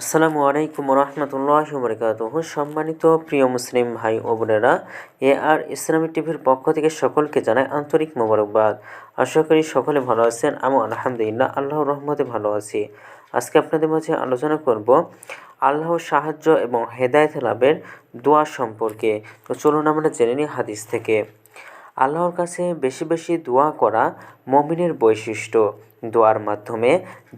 আসসালামু আলাইকুম রহমতুল্লাহ বরকাত সম্মানিত প্রিয় মুসলিম ভাই ও বোনেরা, এ আর ইসলামী টিভির পক্ষ থেকে সকলকে জানায় আন্তরিক মোবারকবাদ। আশা করি সকলে ভালো আছেন আমি আলহামদুলিল্লাহ আল্লাহ রহমতে ভালো আছি। আজকে আপনাদের মাঝে আলোচনা করব আল্লাহর সাহায্য এবং হেদায়ত লাভের দোয়া সম্পর্কে। তো চলুন আমরা জেনে নিই হাদিস থেকে। আল্লাহর কাছে বেশি বেশি দোয়া করা মমিনের বৈশিষ্ট্য। দোয়ার মাধ্যমে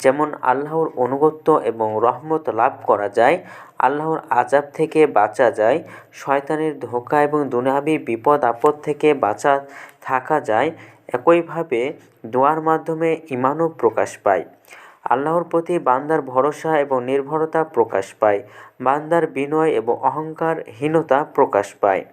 যেমন আল্লাহর অনুগত্য এবং রহমত লাভ করা যায়, আল্লাহর আজাব থেকে বাঁচা যায়, শয়তানের ধোকা এবং দুনিয়াবি বিপদ আপদ থেকে বাঁচা থাকা যায়, একইভাবে দোয়ার মাধ্যমে ইমানও প্রকাশ পায়। আল্লাহর প্রতি বান্দার ভরসা এবং নির্ভরতা প্রকাশ পায়, বান্দার বিনয় এবং অহংকারহীনতা প্রকাশ পায়।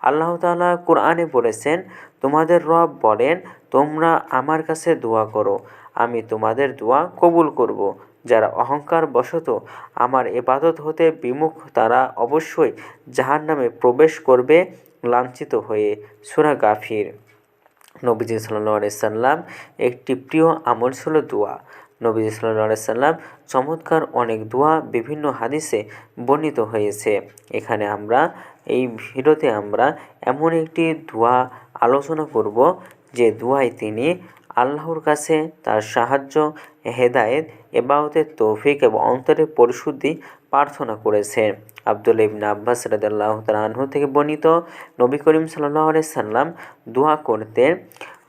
আল্লাহ তালা কোরআনে বলেছেন, তোমাদের রব বলেন, তোমরা আমার কাছে দোয়া করো, আমি তোমাদের দোয়া কবুল করব। যারা অহংকার বশত আমার এবাদত হতে বিমুখ, তারা অবশ্যই জাহান নামে প্রবেশ করবে লাঞ্ছিত হয়ে। সুরা গাফির। নবীজি সাল্লাম একটি প্রিয় আমল ছিল দোয়া। সাল্লাহ সাল্লাম চমৎকার অনেক দোয়া বিভিন্ন হাদিসে বর্ণিত হয়েছে। এখানে আমরা, এই ভিডিওতে আমরা এমন একটি দোয়া আলোচনা করব, যে দোয়ায় তিনি আল্লাহর কাছে তার সাহায্য, হেদায়েত এবাউতের তৌফিক এবং অন্তরের পরিশুদ্ধি প্রার্থনা করেছেন আব্দুল ইবনা আব্বাস রাদাল্লাহ তালাহু থেকে বর্ণিত, নবী করিম সাল্লাহ সাল্লাম দোয়া করতেন,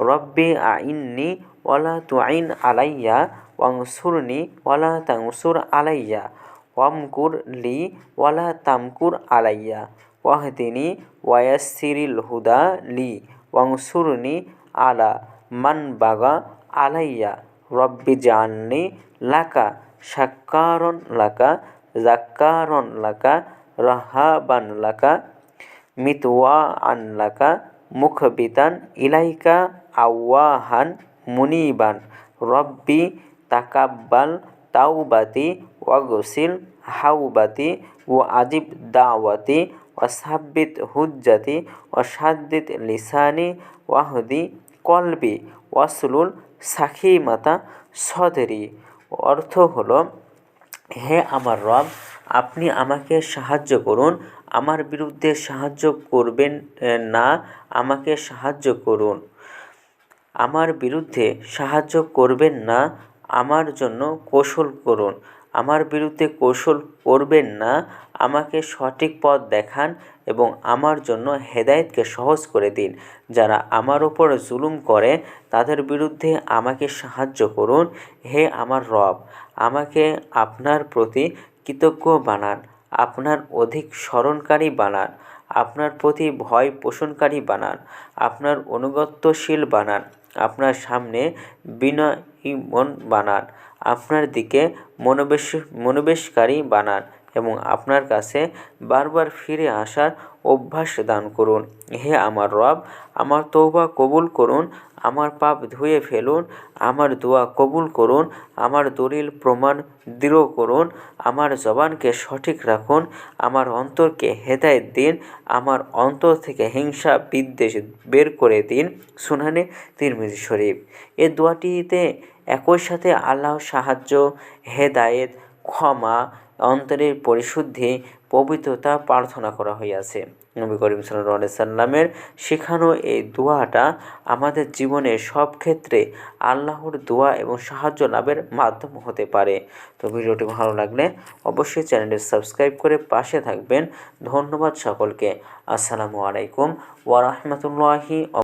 রব্বি আইননি ওয়ালা আইন আলাইয়া ওয়াংসুরনি ওয়ালা তাংসুর আলাইয়া ওয়ামকুর লি ওয়ালা তামকুর আলাইয়া ওয়াহদিনী ওয়াসিরিল হুদা লি ওয়াংসুরনি আলা মান বাগা আলাইয়া রব্বি জাননি লাকা সাক্কারন লাকা জাক্কারন লাকা রাহাবান লাকা মিতওয়া আন লাকা মুখবিতান ইলাইকা আওয়াহান মুনিবান রব্বি তাকাব্বাল তাওবাতি ওয়াগসিল হাউবাতি ও আজিব দাওয়াতি ওয়াসাব্বিত হুজ্জাতি ওয়াসাদ্দিত লিসানি ওয়াহদি কলবি ওয়াসলুল সাখিমাতা সদরি। অর্থ হলো, হে আমার রব, আপনি আমাকে সাহায্য করুন। আমার বিরুদ্ধে সাহায্য করবেন না, আমাকে সাহায্য করুন। আমার বিরুদ্ধে সাহায্য করবেন না আমার জন্য কৌশল করুন। আমার বিরুদ্ধে কৌশল করবেন না। আমাকে সঠিক পথ দেখান এবং আমার জন্য হেদায়েতকে সহজ করে দিন। যারা আমার ওপর জুলুম করে, তাদের বিরুদ্ধে আমাকে সাহায্য করুন। হে আমার রব, আমাকে আপনার প্রতি কৃতজ্ঞ বানান। আপনার অধিক স্মরণকারী বানান। আপনার প্রতি ভয় পোষণকারী বানান। আপনার অনুগত্যশীল বানান। আপনার সামনে বিনয়ী মন বানান আপনার দিকে মনোবেশ মনোবেশকারী বানান এবং আপনার কাছে বারবার ফিরে আসার অভ্যাস দান করুন। হে আমার রব, আমার তৌবা কবুল করুন, আমার পাপ ধুয়ে ফেলুন, আমার দোয়া কবুল করুন, আমার দলিল প্রমাণ দৃঢ় করুন, আমার জবানকে সঠিক রাখুন, আমার অন্তরকে হেদায়ত দিন, আমার অন্তর থেকে হিংসা বিদ্বেষ বের করে দিন, সুনানে তিরমিজি শরীফ। এ দোয়াটিতে একই সাথে আল্লাহ সাহায্য, হেদায়েত ক্ষমা, অন্তরের পরিশুদ্ধি, পবিত্রতা প্রার্থনা করা হইয়াছে। নবী করিম সাল্লাহ সাল্লামের শেখানো এই দোয়াটা আমাদের জীবনের সব ক্ষেত্রে আল্লাহর দোয়া এবং সাহায্য লাভের মাধ্যম হতে পারে। তো ভিডিওটি ভালো লাগলে অবশ্যই চ্যানেলটি সাবস্ক্রাইব করে পাশে থাকবেন। ধন্যবাদ সকলকে। আসসালামু আলাইকুম ওয়ারহমতুল্লাহি